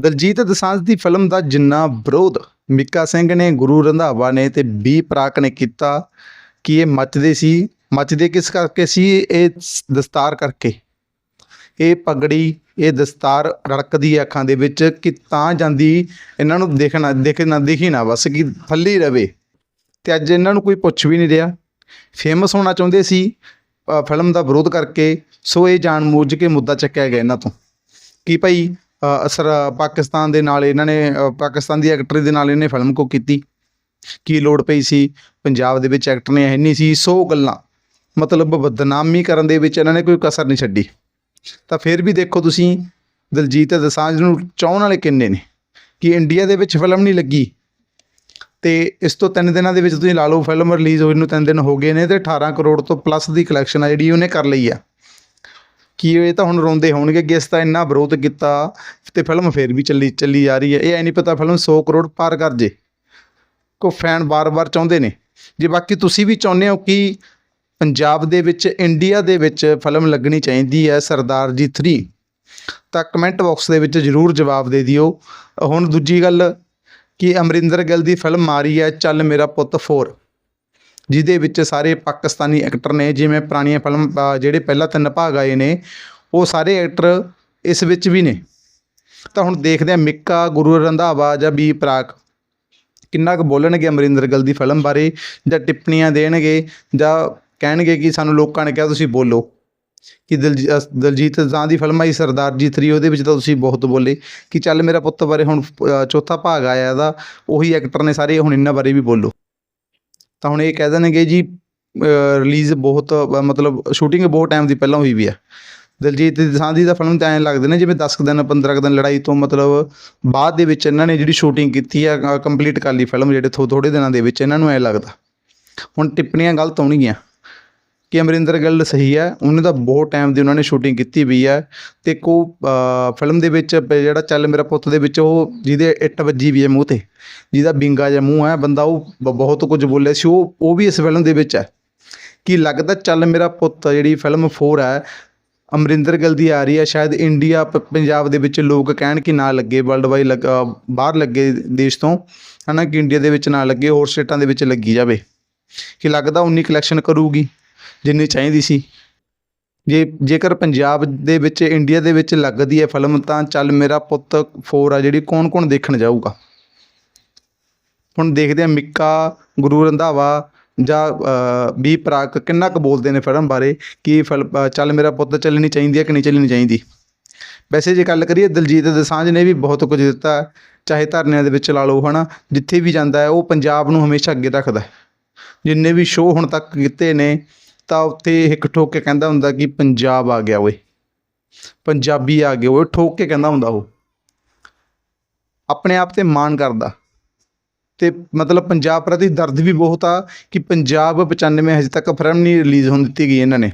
ਦਲਜੀਤ ਦਸਾਂਝ ਦੀ ਫਿਲਮ ਦਾ ਜਿੰਨਾ ਵਿਰੋਧ ਮਿੱਕਾ ਸਿੰਘ ਨੇ, ਗੁਰੂ ਰੰਧਾਵਾ ਨੇ ਤੇ ਬੀ ਪ੍ਰਾਕ ਨੇ ਕੀਤਾ, ਕਿ ਇਹ ਮੱਚਦੇ ਸੀ? ਮੱਚਦੇ ਕਿਸ ਕਰਕੇ ਸੀ? ਇਹ ਦਸਤਾਰ ਕਰਕੇ। ਇਹ ਪਗੜੀ, ਇਹ ਦਸਤਾਰ ਰੜਕਦੀ ਹੈ ਅੱਖਾਂ ਦੇ ਵਿੱਚ ਕਿ ਤਾਂ ਜਾਂਦੀ ਇਹਨਾਂ ਨੂੰ ਦੇਖਣਾ ਦੇਖਣਾ ਦਿਖੀ ਨਾ ਬਸ ਕਿ ਫੱਲੀ ਰਵੇ। ਤੇ ਅੱਜ ਇਹਨਾਂ ਨੂੰ ਕੋਈ ਪੁੱਛ ਵੀ ਨਹੀਂ ਰਿਹਾ। ਫੇਮਸ ਹੋਣਾ ਚਾਹੁੰਦੇ ਸੀ ਫਿਲਮ ਦਾ ਵਿਰੋਧ ਕਰਕੇ, ਸੋ ਇਹ ਜਾਣ ਬੁੱਝ ਕੇ ਮੁੱਦਾ ਚੱਕਿਆ ਗਿਆ ਇਹਨਾਂ ਤੋਂ। ਕਿ ਭਾਈ? ਅਸਰ ਪਾਕਿਸਤਾਨ ਦੇ ਨਾਲ ਇਹਨਾਂ ਨੇ ਪਾਕਿਸਤਾਨ ਦੀ ਐਕਟਰ ਦੇ ਨਾਲ ਇਹਨੇ ਫਿਲਮ ਕੋ ਕੀਤੀ। ਕੀ ਲੋੜ ਪਈ ਸੀ? ਪੰਜਾਬ ਦੇ ਵਿੱਚ ਐਕਟਰ ਨੇ ਹੈ ਨਹੀਂ ਸੀ। ਸੋ ਗੱਲਾਂ, ਮਤਲਬ ਬਦਨਾਮੀ ਕਰਨ ਦੇ ਵਿੱਚ ਇਹਨਾਂ ਨੇ ਕੋਈ ਕਸਰ ਨਹੀਂ ਛੱਡੀ। ਤਾਂ ਫਿਰ ਵੀ ਦੇਖੋ ਤੁਸੀਂ, ਦਲਜੀਤ ਦੋਸਾਂਝ ਨੂੰ ਚਾਹਣ ਵਾਲੇ ਕਿੰਨੇ ਨੇ? ਕਿ ਇੰਡੀਆ ਦੇ ਵਿੱਚ ਫਿਲਮ ਨਹੀਂ ਲੱਗੀ? ਤੇ ਇਸ ਤੋਂ ਤਿੰਨ ਦਿਨਾਂ ਦੇ ਵਿੱਚ ਤੁਸੀਂ ਲਾ ਲਓ ਫਿਲਮ ਰਿਲੀਜ਼ ਹੋਈ ਨੂੰ ਤਿੰਨ ਦਿਨ ਹੋ ਗਏ ਨੇ ਤੇ 18 ਕਰੋੜ ਤੋਂ ਪਲੱਸ ਦੀ ਕਲੈਕਸ਼ਨ ਆ ਜਿਹੜੀ ਉਹਨੇ ਕਰ ਲਈ ਆ। ਕਿ ਇਹ ਤਾਂ ਹੁਣ ਰੋਂਦੇ ਹੋਣਗੇ ਕਿ ਇਸ ਤਾਂ ਇੰਨਾ ਵਿਰੋਧ ਕੀਤਾ ਤੇ ਫਿਲਮ ਫੇਰ ਵੀ ਚੱਲੀ ਚੱਲੀ ਜਾ ਰਹੀ ਹੈ। ਇਹ ਐ ਨਹੀਂ ਪਤਾ ਫਿਲਮ 100 ਕਰੋੜ ਪਾਰ ਕਰ ਜੇ। ਕੋ ਫੈਨ ਬਾਰ-ਬਾਰ ਚਾਹੁੰਦੇ ਨੇ। ਜੇ ਬਾਕੀ ਤੁਸੀਂ ਵੀ ਚਾਹੁੰਦੇ ਹੋ ਕਿ ਪੰਜਾਬ ਦੇ ਵਿੱਚ, ਇੰਡੀਆ ਦੇ ਵਿੱਚ ਫਿਲਮ ਲੱਗਣੀ ਚਾਹੀਦੀ ਹੈ ਸਰਦਾਰ ਜੀ 3 ਤਾਂ ਕਮੈਂਟ ਬਾਕਸ ਦੇ ਵਿੱਚ ਜਰੂਰ ਜਵਾਬ ਦੇ ਦਿਓ। ਹੁਣ ਦੂਜੀ ਗੱਲ, ਕਿ ਅਮਰਿੰਦਰ ਗਿੱਲ ਦੀ ਫਿਲਮ ਆ ਰਹੀ ਹੈ ਚੱਲ ਮੇਰਾ ਪੁੱਤ 4 ਜਿਹਦੇ ਵਿੱਚ ਸਾਰੇ ਪਾਕਿਸਤਾਨੀ ਐਕਟਰ ਨੇ, ਜਿਵੇਂ ਪੁਰਾਣੀਆਂ ਫਿਲਮ ਜਿਹੜੇ ਪਹਿਲਾਂ ਤਿੰਨ ਭਾਗ ਆਏ ਨੇ, ਉਹ ਸਾਰੇ ਐਕਟਰ ਇਸ ਵਿੱਚ ਵੀ ਨੇ। ਤਾਂ ਹੁਣ ਦੇਖਦੇ ਹਾਂ ਮਿੱਕਾ, ਗੁਰੂ ਰੰਧਾਵਾ ਜਾਂ ਬੀ ਪ੍ਰਾਕ। ਕਿੰਨਾ ਕੁ ਬੋਲਣਗੇ ਅਮਰਿੰਦਰ ਗਿੱਲ ਦੀ ਫਿਲਮ ਬਾਰੇ, ਜਾਂ ਟਿੱਪਣੀਆਂ ਦੇਣਗੇ, ਜਾਂ ਕਹਿਣਗੇ ਕਿ ਸਾਨੂੰ ਲੋਕਾਂ ਨੇ ਕਿਹਾ ਤੁਸੀਂ ਬੋਲੋ। ਕਿ ਦਿਲਜੀ- ਦਲਜੀਤ ਦਾਂ ਦੀ ਫਿਲਮ ਆਈ, ਸਰਦਾਰ ਜੀ 3 ਉਹਦੇ ਵਿੱਚ ਤਾਂ ਤੁਸੀਂ ਬਹੁਤ ਬੋਲੇ। ਕਿ ਚੱਲ ਮੇਰਾ ਪੁੱਤ ਬਾਰੇ ਹੁਣ ਚੌਥਾ ਭਾਗ ਆਇਆ ਇਹਦਾ ਉਹੀ ਐਕਟਰ ਨੇ ਸਾਰੇ ਹੁਣ ਇਹਨਾਂ ਬਾਰੇ ਵੀ ਬੋਲੋ। ਤਾਂ ਹੁਣ ਇਹ ਕਹਿ ਦੇਣਗੇ ਜੀ ਰਿਲੀਜ਼ ਬਹੁਤ, ਮਤਲਬ ਸ਼ੂਟਿੰਗ ਬਹੁਤ ਟਾਈਮ ਦੀ ਪਹਿਲਾਂ ਹੋਈ ਵੀ ਆ। ਦਲਜੀਤ ਦੋਸਾਂਝ ਦਾ ਫਿਲਮ ਤਾਂ ਐਂ ਲੱਗਦੇ ਨੇ, ਜਿਵੇਂ 10 ਕੁ ਦਿਨ 15 ਕੁ ਦਿਨ ਲੜਾਈ ਤੋਂ ਮਤਲਬ ਬਾਅਦ ਦੇ ਵਿੱਚ ਇਹਨਾਂ ਨੇ ਜਿਹੜੀ ਸ਼ੂਟਿੰਗ ਕੀਤੀ ਆ ਕੰਪਲੀਟ ਕਰ ਲਈ ਫਿਲਮ ਜਿਹੜੇ ਥੋ ਥੋੜੇ ਦਿਨਾਂ ਦੇ ਵਿੱਚ ਇਹਨਾਂ ਨੂੰ ਐਂ ਲੱਗਦਾ। ਹੁਣ ਟਿੱਪਣੀਆਂ ਗਲਤ ਹੋਣਗੀਆਂ। ਕਿ ਅਮਰਿੰਦਰ ਗਿੱਲ ਸਹੀ ਹੈ, ਉਹਨੇ ਤਾਂ ਬਹੁਤ ਟਾਈਮ ਦੀ ਉਹਨਾਂ ਨੇ ਸ਼ੂਟਿੰਗ ਕੀਤੀ ਵੀ ਹੈ ਤੇ ਕੋ ਫਿਲਮ ਦੇ ਵਿੱਚ ਜਿਹੜਾ ਚੱਲ ਮੇਰਾ ਪੁੱਤ ਦੇ ਵਿੱਚ ਉਹ ਜਿਹਦੇ ਇੱਟ ਵੱਜੀ ਵੀ ਹੈ ਮੂੰਹ ਤੇ, ਜਿਹਦਾ ਬਿੰਗਾ ਜਿਹਾ ਮੂੰਹ ਹੈ, ਬੰਦਾ ਉਹ ਬਹੁਤ ਕੁਝ ਬੋਲਿਆ ਸੀ, ਉਹ ਉਹ ਵੀ ਇਸ ਫਿਲਮ ਦੇ ਵਿੱਚ ਹੈ। ਕਿ ਲੱਗਦਾ ਚੱਲ ਮੇਰਾ ਪੁੱਤ ਜਿਹੜੀ ਫਿਲਮ 4 ਹੈ, ਅਮਰਿੰਦਰ ਗਿੱਲ ਦੀ ਆ ਰਹੀ ਹੈ, ਸ਼ਾਇਦ ਇੰਡੀਆ ਪ- ਪੰਜਾਬ ਦੇ ਵਿੱਚ ਲੋਕ ਕਹਿਣ ਕਿ ਨਾ ਲੱਗੇ ਵਰਲਡ ਵਾਈਡ ਲੱਗ ਬਾਹਰ ਲੱਗੇ ਦੇਸ਼ ਤੋਂ, ਹਨਾ, ਕਿ ਇੰਡੀਆ ਦੇ ਵਿੱਚ ਨਾ ਲੱਗੇ, ਹੋਰ ਸਟੇਟਾਂ ਦੇ ਵਿੱਚ ਲੱਗੀ ਜਾਵੇ। ਕਿ ਲੱਗਦਾ ਉਨੀ ਕਲੈਕਸ਼ਨ ਕਰੂਗੀ? ਜਿੰਨੀ ਚਾਹੀਦੀ ਸੀ। ਜੇ ਜੇਕਰ ਪੰਜਾਬ ਦੇ ਵਿੱਚ ਇੰਡੀਆ ਦੇ ਵਿੱਚ ਲੱਗਦੀ ਹੈ ਫਿਲਮ ਤਾਂ ਚੱਲ ਮੇਰਾ ਪੁੱਤ 4 ਆ ਜਿਹੜੀ ਕੌਣ ਕੌਣ ਦੇਖਣ ਜਾਊਗਾ? ਹੁਣ ਦੇਖਦੇ ਆ ਮਿੱਕਾ ਗੁਰੂ ਰੰਧਾਵਾ ਜਾਂ ਅ, ਬੀ ਪ੍ਰਾਕ ਕਿੰਨਾ ਕੁ ਬੋਲਦੇ ਨੇ ਫਿਲਮ ਬਾਰੇ ਕਿ ਫਿਲਮ ਚੱਲ ਮੇਰਾ ਪੁੱਤ ਚੱਲਣੀ ਚਾਹੀਦੀ ਹੈ ਕਿ ਨਹੀਂ ਚੱਲਣੀ ਚਾਹੀਦੀ? ਵੈਸੇ ਜੇ ਗੱਲ ਕਰੀਏ ਦਲਜੀਤ ਦਸਾਂਝ ਨੇ ਵੀ ਬਹੁਤ ਕੁਝ ਦਿੱਤਾ ਚਾਹੇ ਧਰਨਿਆਂ ਦੇ ਵਿੱਚ ਲਾ ਲਓ ਹਨਾ ਜਿੱਥੇ ਵੀ ਜਾਂਦਾ ਹੈ ਉਹ ਪੰਜਾਬ ਨੂੰ ਹਮੇਸ਼ਾ ਅੱਗੇ ਰੱਖਦਾ ਜਿੰਨੇ ਵੀ ਸ਼ੋਅ ਹੁਣ ਤੱਕ ਕੀਤੇ ਨੇ ਤਾਂ ਉੱਥੇ ਇੱਕ ਠੋਕ ਕੇ ਕਹਿੰਦਾ ਹੁੰਦਾ ਕਿ ਪੰਜਾਬ ਆ ਗਿਆ ਓਏ। ਪੰਜਾਬੀ ਆ ਗਏ ਓਏ, ਠੋਕ ਕੇ ਕਹਿੰਦਾ ਹੁੰਦਾ ਉਹ। ਆਪਣੇ ਆਪ ਤੇ ਮਾਣ ਕਰਦਾ। ਤੇ ਮਤਲਬ ਪੰਜਾਬ ਪ੍ਰਤੀ ਦਰਦ ਵੀ ਬਹੁਤ ਆ ਕਿ ਪੰਜਾਬ 95 ਹਜੇ ਤੱਕ ਫਿਲਮ ਨਹੀਂ ਰਿਲੀਜ਼ ਹੋਣ ਦਿੱਤੀ ਗਈ ਇਹਨਾਂ ਨੇ।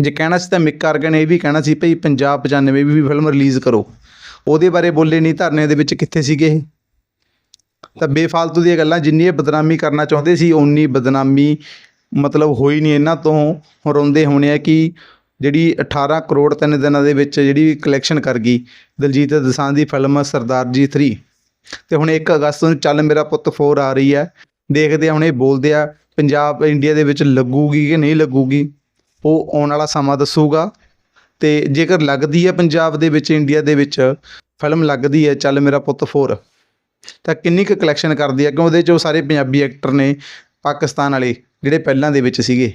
ਜੇ ਕਹਿਣਾ ਸੀ ਤਾਂ ਮਿਕ ਕਾਰਗਨ ਇਹ ਵੀ ਕਹਿਣਾ ਸੀ, ਭਈ ਪੰਜਾਬ 95 ਵੀ ਫਿਲਮ ਰਿਲੀਜ਼ ਕਰੋ। ਉਹਦੇ ਬਾਰੇ ਬੋਲੇ ਨਹੀਂ ਧਰਨੇ ਦੇ ਵਿੱਚ ਕਿੱਥੇ ਸੀਗੇ ਇਹ? ਤਾਂ ਬੇਫਾਲਤੂ ਦੀਆਂ ਗੱਲਾਂ, ਜਿੰਨੀ ਇਹ ਬਦਨਾਮੀ ਕਰਨਾ ਚਾਹੁੰਦੇ ਸੀ, ਓਨੀ ਬਦਨਾਮੀ ਮਤਲਬ ਹੋਈ ਨਹੀਂ ਇਹਨਾਂ ਤੋਂ ਹੁਣ ਰੋਂਦੇ ਹੋਣੇ ਆ ਕਿ ਜਿਹੜੀ 18 ਕਰੋੜ ਤਿੰਨ ਦਿਨਾਂ ਦੇ ਵਿੱਚ ਜਿਹੜੀ ਕਲੈਕਸ਼ਨ ਕਰ ਗਈ, ਦਲਜੀਤ ਦੋਸਾਂਝ ਦੀ ਫਿਲਮ ਸਰਦਾਰ ਜੀ 3 ਤੇ ਹੁਣ 1 ਅਗਸਤ ਨੂੰ ਚੱਲ ਮੇਰਾ ਪੁੱਤ 4 ਆ ਰਹੀ ਹੈ। ਦੇਖਦੇ ਆ ਹੁਣ ਇਹ ਬੋਲਦੇ ਆ, ਪੰਜਾਬ, ਇੰਡੀਆ ਦੇ ਵਿੱਚ ਲੱਗੂਗੀ ਕਿ ਨਹੀਂ ਲੱਗੂਗੀ? ਉਹ ਆਉਣ ਵਾਲਾ ਸਮਾਂ ਦੱਸੂਗਾ। ਤੇ ਜੇਕਰ ਲੱਗਦੀ ਹੈ ਪੰਜਾਬ ਦੇ ਵਿੱਚ, ਇੰਡੀਆ ਦੇ ਵਿੱਚ ਫਿਲਮ ਲੱਗਦੀ ਹੈ, ਚੱਲ ਮੇਰਾ ਪੁੱਤ 4 ਤਾਂ ਕਿੰਨੀ ਕੁ ਕਲੈਕਸ਼ਨ ਕਰਦੀ ਹੈ? ਕਿਉਂ ਉਹਦੇ 'ਚ ਉਹ ਸਾਰੇ ਪੰਜਾਬੀ ਐਕਟਰ ਨੇ ਪਾਕਿਸਤਾਨ ਵਾਲੇ ਜਿਹੜੇ ਪਹਿਲਾਂ ਦੇ ਵਿੱਚ ਸੀਗੇ।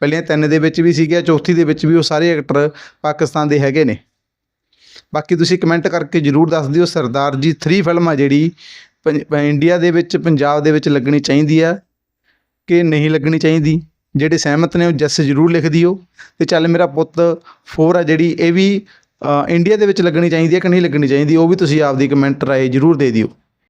ਪਹਿਲੀਆਂ ਤਿੰਨ ਦੇ ਵਿੱਚ ਵੀ ਸੀਗੇ, ਚੌਥੀ ਦੇ ਵਿੱਚ ਵੀ ਉਹ ਸਾਰੇ ਐਕਟਰ ਪਾਕਿਸਤਾਨ ਦੇ ਹੈਗੇ ਨੇ। ਬਾਕੀ ਤੁਸੀਂ ਕਮੈਂਟ ਕਰਕੇ ਜਰੂਰ ਦੱਸ ਦਿਓ, ਸਰਦਾਰ ਜੀ 3 ਫਿਲਮ ਆ ਜਿਹੜੀ ਪੰਜ- ਇੰਡੀਆ ਦੇ ਵਿੱਚ, ਪੰਜਾਬ ਦੇ ਵਿੱਚ ਲੱਗਣੀ ਚਾਹੀਦੀ ਆ ਕਿ ਨਹੀਂ ਲੱਗਣੀ ਚਾਹੀਦੀ। ਜਿਹੜੇ ਸਹਿਮਤ ਨੇ ਉਹ ਜੱਸ ਜਰੂਰ ਲਿਖ ਦਿਓ। ਤੇ ਚੱਲ ਮੇਰਾ ਪੁੱਤ 4 ਆ ਜਿਹੜੀ, ਇਹ ਵੀ ਇੰਡੀਆ ਦੇ ਵਿੱਚ ਲੱਗਣੀ ਚਾਹੀਦੀ ਹੈ ਕਿ ਨਹੀਂ ਲੱਗਣੀ ਚਾਹੀਦੀ, ਉਹ ਵੀ ਤੁਸੀਂ ਆਪਦੀ ਕਮੈਂਟ ਰਾਏ ਜਰੂਰ ਦੇ ਦਿਓ।